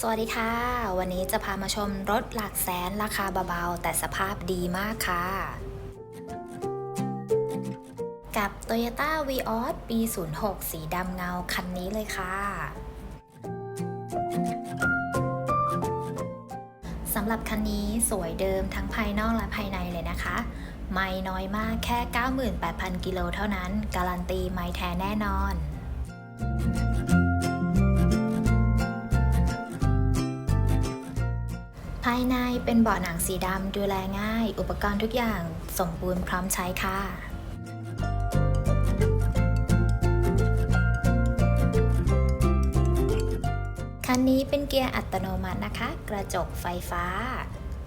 สวัสดีค่ะ วันนี้จะพามาชมรถหลักแสนราคาเบาๆ แต่สภาพดีมากค่ะ กับ Toyota Vios ปี 06 สีดำเงาคันนี้เลยค่ะสำหรับคันนี้สวยเดิมทั้งภายนอกและภายในเลยนะคะ ไม่น้อยมากแค่ 98,000 กิโลเท่านั้น การันตีไม่แท้แน่นอน ภายในเป็นเบาะหนังสีดำดูแลง่าย อุปกรณ์ทุกอย่างสมบูรณ์พร้อมใช้ค่ะคันนี้เป็นเกียร์อัตโนมัตินะคะ กระจกไฟฟ้า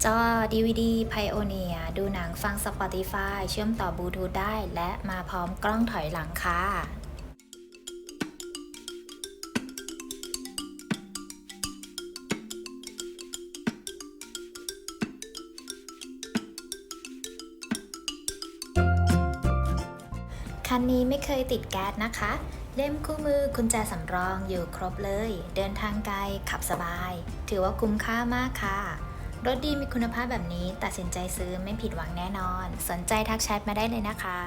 จอ DVD Pioneer ดูหนังฟัง Spotify เชื่อมต่อบลูทูธได้ และมาพร้อมกล้องถอยหลังค่ะ คันนี้ไม่เคยติดแก๊สนะคะ เล่มคู่มือกุญแจสำรองอยู่ครบเลย เดินทางไกลขับสบาย ถือว่าคุ้มค่ามากค่ะ รถดีมีคุณภาพแบบนี้ตัดสินใจซื้อไม่ผิดหวังแน่นอน สนใจทักแชทมาได้เลยนะคะ